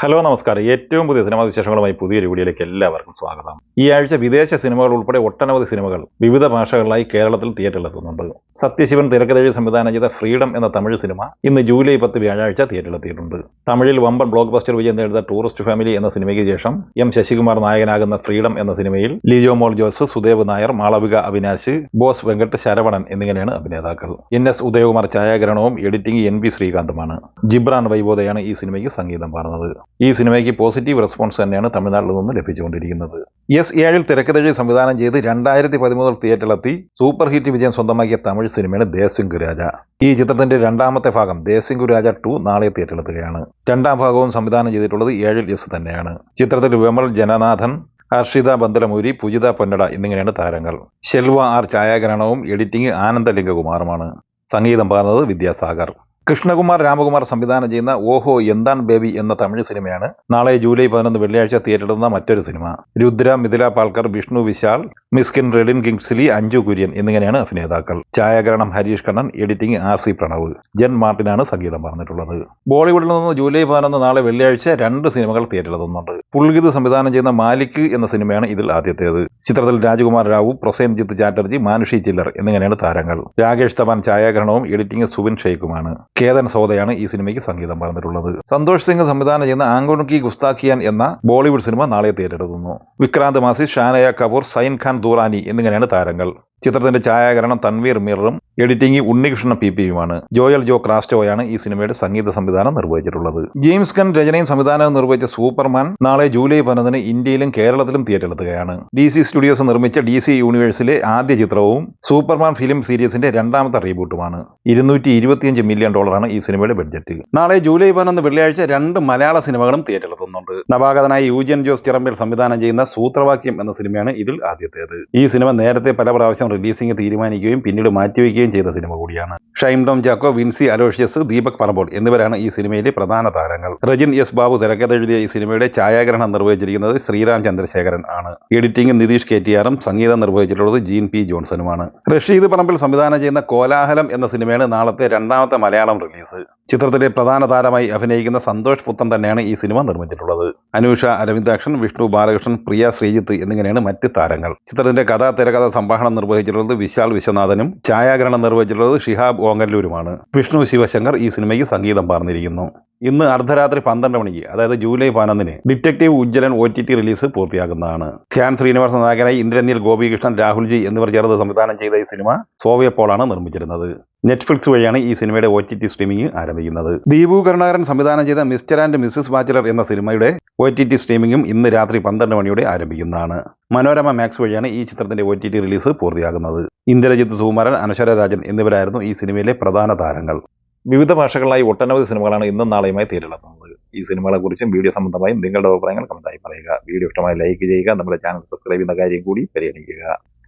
Hello നമസ്കാരം. ഏറ്റവും പുതിയ സിനിമാ വിശേഷങ്ങളുമായി പുതിയൊരു വീഡിയോയിലേക്ക് എല്ലാവർക്കും സ്വാഗതം. ഈ ആഴ്ച വിദേശ സിനിമകൾ ഉൾപ്പെടെ ഒട്ടനവധി സിനിമകൾ വിവിധ ഭാഷകളിലായി കേരളത്തിൽ തിയേറ്ററിലെത്തുന്നുണ്ട് സത്യശിവൻ തിരക്കഥഴി സംവിധാനം ചെയ്ത ഫ്രീഡം എന്ന തമിഴ് സിനിമ ഇന്ന് ജൂലൈ പത്ത് വ്യാഴാഴ്ച തിയേറ്ററിലെത്തിയിട്ടുണ്ട്. തമിഴിൽ വമ്പൻ ബ്ലോക്ക് ബസ്റ്റർ വിജയം നേടുന്ന ടൂറിസ്റ്റ് ഫാമിലി എന്ന സിനിമയ്ക്ക് ശേഷം എം ശശികുമാർ നായകനാകുന്ന ഫ്രീഡം എന്ന സിനിമയിൽ ലിജോ മോൾ ജോസ് സുദേവ് നായർ മാളവിക അവിനാശ് ബോസ് വെങ്കട്ട് ശരവണൻ എന്നിങ്ങനെയാണ് അഭിനേതാക്കൾ. എൻ എസ് ഉദയകുമാർ ഛായാഗ്രഹണവും എഡിറ്റിംഗ് എൻ ബി ശ്രീകാന്തുമാണ്. ജിബ്രാൻ വൈബോധയാണ് ഈ സിനിമയ്ക്ക് സംഗീതം പറഞ്ഞത് ഈ സിനിമയ്ക്ക് പോസിറ്റീവ് റെസ്പോൺസ് തന്നെയാണ് തമിഴ്നാട്ടിൽ നിന്ന് ലഭിച്ചുകൊണ്ടിരിക്കുന്നത്. എസ് ഏഴിൽ തിരക്കഥഴി സംവിധാനം ചെയ്ത് രണ്ടായിരത്തി പതിമൂന്നിൽ തിയേറ്ററിലെത്തി സൂപ്പർ ഹിറ്റ് വിജയം സ്വന്തമാക്കിയ തമിഴ് സിനിമയാണ് ദേശിംഗു രാജ ഈ ചിത്രത്തിന്റെ രണ്ടാമത്തെ ഭാഗം ദേശിംഗു രാജ ടു നാളെ തിയേറ്ററിലെത്തുകയാണ്. രണ്ടാം ഭാഗവും സംവിധാനം ചെയ്തിട്ടുള്ളത് ഏഴിൽ എസ് തന്നെയാണ്. ചിത്രത്തിൽ വിമൽ ജനനാഥൻ ഹർഷിത ബന്ദലമൂരി പുജിത പൊന്നട എന്നിങ്ങനെയാണ് താരങ്ങൾ. ശെൽവ ആർ ഛായാഗ്രഹണവും എഡിറ്റിംഗ് ആനന്ദലിംഗകുമാറുമാണ് സംഗീതം പാടുന്നത് വിദ്യാസാഗർ. കൃഷ്ണകുമാർ രാമകുമാർ സംവിധാനം ചെയ്യുന്ന ഓഹോ എന്താണ് ബേബി എന്ന തമിഴ് സിനിമയാണ്. നാളെ ജൂലൈ പതിനൊന്ന് വെള്ളിയാഴ്ച തിയേറ്ററിടുന്ന മറ്റൊരു സിനിമ. രുദ്ര മിഥില പാൽക്കർ വിഷ്ണു വിശാൽ മിസ്കിൻ റെഡിൻ കിങ്സ്ലി അഞ്ജു കുര്യൻ എന്നിങ്ങനെയാണ് അഭിനേതാക്കൾ. ഛായാഗ്രഹണം Harish Kannan editing R C Pranav Jen മാർട്ടിനാണ് സംഗീതം പറഞ്ഞിട്ടുള്ളത്. ബോളിവുഡിൽ നിന്ന് ജൂലൈ പതിനൊന്ന് നാളെ വെള്ളിയാഴ്ച രണ്ട് സിനിമകൾ തിയേറ്ററിലെത്തുന്നുണ്ട്. പുൾഗിത് സംവിധാനം ചെയ്യുന്ന മാലിക് എന്ന സിനിമയാണ് ഇതിൽ ആദ്യത്തേത്. ചിത്രത്തിൽ രാജകുമാർ റാവു പ്രൊസേൻജിത്ത് ചാറ്റർജി മാനുഷി ചില്ലർ എന്നിങ്ങനെയാണ് താരങ്ങൾ. രാകേഷ് തപാൻ ഛായാഗ്രഹണവും എഡിറ്റിംഗ് സുബിൻ ഷെയ്ഖുമാണ് കേതൻ സോദയാണ് ഈ സിനിമയ്ക്ക് സംഗീതം പറഞ്ഞിട്ടുള്ളത്. സന്തോഷ് സിംഗ് സംവിധാനം ചെയ്യുന്ന ആങ്കോണുക്കി ഗുസ്താഖിയാൻ എന്ന ബോളിവുഡ് സിനിമ നാളെ തിയേറ്ററെത്തുന്നു വിക്രാന്ത് മാസി ഷാനയ കപൂർ സൈൻ ഖാൻ ദൂറാനി എന്നിങ്ങനെയാണ് താരങ്ങൾ. ചിത്രത്തിന്റെ ഛായാഗ്രഹണം തൻവീർ മിറും എഡിറ്റിംഗ് ഉണ്ണികൃഷ്ണ പി പിയുമാണ് ജോയൽ ജോ ക്രാസ്റ്റോയാണ് ഈ സിനിമയുടെ സംഗീത സംവിധാനം നിർവഹിച്ചിട്ടുള്ളത്. ജെയിംസ് കൻ രചനയും സംവിധാനവും നിർവഹിച്ച സൂപ്പർമാൻ നാളെ ജൂലൈ പതിനൊന്നിന് ഇന്ത്യയിലും കേരളത്തിലും തിയേറ്ററിലെത്തുകയാണ് ഡി സി സ്റ്റുഡിയോസ് നിർമ്മിച്ച ഡി സി യൂണിവേഴ്സിലെ ആദ്യ ചിത്രവും സൂപ്പർമാൻ ഫിലിം സീരീസിന്റെ രണ്ടാമത്തെ റീബൂട്ടുമാണ്. ഇരുന്നൂറ്റി ഇരുപത്തിയഞ്ച് മില്യൺ ഡോളറാണ് ഈ സിനിമയുടെ ബഡ്ജറ്റ്. നാളെ ജൂലൈ പതിനൊന്ന് വെള്ളിയാഴ്ച രണ്ട് മലയാള സിനിമകളും തിയേറ്ററിലെത്തുന്നുണ്ട് നവാഗതനായ യൂജൻ ജോസ് ചിറമ്പിൽ സംവിധാനം ചെയ്യുന്ന സൂത്രവാക്യം എന്ന സിനിമയാണ് ഇതിൽ ആദ്യത്തേത്. ഈ സിനിമ നേരത്തെ പല പ്രാവശ്യം റിലീസിംഗ് തീരുമാനിക്കുകയും പിന്നീട് മാറ്റിവെക്കുകയും ചെയ്ത സിനിമ കൂടിയാണ്. ഷൈം ടോം ജാക്കോ വിൻസി അലോഷ്യസ് ദീപക് പറമ്പോൾ എന്നിവരാണ് ഈ സിനിമയിലെ പ്രധാന താരങ്ങൾ. റജിൻ എസ് ബാബു തിരക്കഥെഴുതിയ ഈ സിനിമയുടെ ഛായാഗ്രഹണം നിർവഹിച്ചിരിക്കുന്നത് ശ്രീറാം ചന്ദ്രശേഖരൻ ആണ്. എഡിറ്റിംഗ് നിതീഷ് കെ ടി ആറും സംഗീതം നിർവഹിച്ചിട്ടുള്ളത് ജീൻ പി ജോൺസണുമാണ്. റഷീദ് പറമ്പിൽ സംവിധാനം ചെയ്യുന്ന കോലാഹലം എന്ന സിനിമയാണ് നാളത്തെ രണ്ടാമത്തെ മലയാളം റിലീസ്. ചിത്രത്തിലെ പ്രധാന താരമായി അഭിനയിക്കുന്ന സന്തോഷ് പുത്തൻ തന്നെയാണ് ഈ സിനിമ നിർമ്മിച്ചിട്ടുള്ളത്. അനൂഷ അരവിന്ദാക്ഷൻ വിഷ്ണു ബാലകൃഷ്ണൻ പ്രിയ ശ്രീജിത്ത് എന്നിങ്ങനെയാണ് മറ്റ് താരങ്ങൾ. ചിത്രത്തിന്റെ കഥ തിരക്കഥ സംഭാഷണം നിർവഹിച്ചിട്ടുള്ളത് വിശാൽ വിശ്വനാഥനും ഛായാഗ്രഹണം നിർവഹിച്ചിട്ടുള്ളത് ഷിഹാബ് ഓങ്ങല്ലൂരുമാണ്. വിഷ്ണു ശിവശങ്കർ ഈ സിനിമയ്ക്ക് സംഗീതം പറഞ്ഞിരിക്കുന്നു ഇന്ന് അർദ്ധരാത്രി പന്ത്രണ്ട് മണിക്ക് അതായത് ജൂലൈ പതിനൊന്നിന് detective Ujjwalan O T T release പൂർത്തിയാക്കുന്നതാണ്. Dhyan Sreenivasa നായകനായി ഇന്ദ്രനീൽ ഗോപികൃഷ്ണൻ രാഹുൽജി എന്നിവർ ചേർന്ന് സംവിധാനം ചെയ്ത ഈ സിനിമ സോവിയപ്പോളാണ് നിർമ്മിച്ചിരുന്നത്. നെറ്റ്ഫ്ലിക്സ് വഴിയാണ് ഈ സിനിമയുടെ ഒ ടി ടി സ്ട്രീമിംഗ് ആരംഭിക്കുന്നത്. ദീപു കരുണാകരൻ സംവിധാനം ചെയ്ത മിസ്റ്റർ ആൻഡ് മിസ്സസ് ബാച്ചിലർ എന്ന സിനിമയുടെ ഒ ടി ടി സ്ട്രീമിംഗും ഇന്ന് രാത്രി പന്ത്രണ്ട് മണിയോടെ ആരംഭിക്കുന്നതാണ്. മനോരമ മാക്സ് വഴിയാണ് ഈ ചിത്രത്തിന്റെ ഒ ടി ടി റിലീസ് പൂർത്തിയാകുന്നത്. ഇന്ദ്രജിത്ത് സുകുമാരൻ അനശ്വര രാജൻ എന്നിവരായിരുന്നു ഈ സിനിമയിലെ പ്രധാന താരങ്ങൾ. വിവിധ ഭാഷകളിലായി ഒട്ടനവധി സിനിമകളാണ് ഇന്നും നാളെയുമായി തീരിലെത്തുന്നത്. ഈ സിനിമകളെക്കുറിച്ചും വീഡിയോ സംബന്ധമായും നിങ്ങളുടെ അഭിപ്രായങ്ങൾ കമന്റായി പറയുക. വീഡിയോ ഇഷ്ടമായി ലൈക്ക് ചെയ്യുക. നമ്മുടെ ചാനൽ സബ്സ്ക്രൈബ് ചെയ്യുന്ന കാര്യം കൂടി പരിഗണിക്കുക.